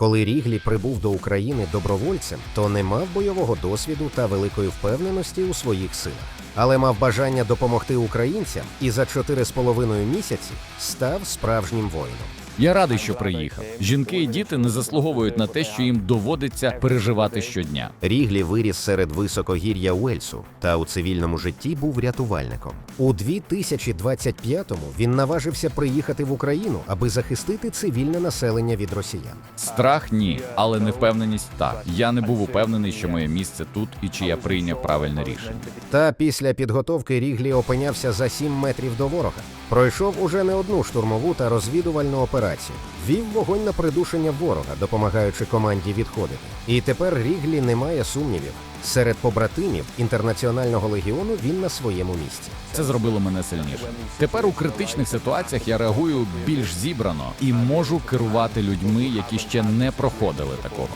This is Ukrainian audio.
Коли Ріглі прибув до України добровольцем, то не мав бойового досвіду та великої впевненості у своїх силах, але мав бажання допомогти українцям і за чотири з половиною місяці став справжнім воїном. Я радий, що приїхав. Жінки і діти не заслуговують на те, що їм доводиться переживати щодня. Ріглі виріс серед високогір'я Уельсу та у цивільному житті був рятувальником. У 2025-му він наважився приїхати в Україну, аби захистити цивільне населення від росіян. Страх ні, але невпевненість так. Я не був упевнений, що моє місце тут і чи я прийняв правильне рішення. Та після підготовки Ріглі опинявся за 7 метрів до ворога. Пройшов уже не одну штурмову та розвідувальну операцію. Вів вогонь на придушення ворога, допомагаючи команді відходити. І тепер Ріглі не має сумнівів. Серед побратимів інтернаціонального легіону він на своєму місці. Це зробило мене сильніше. Тепер у критичних ситуаціях я реагую більш зібрано і можу керувати людьми, які ще не проходили такого.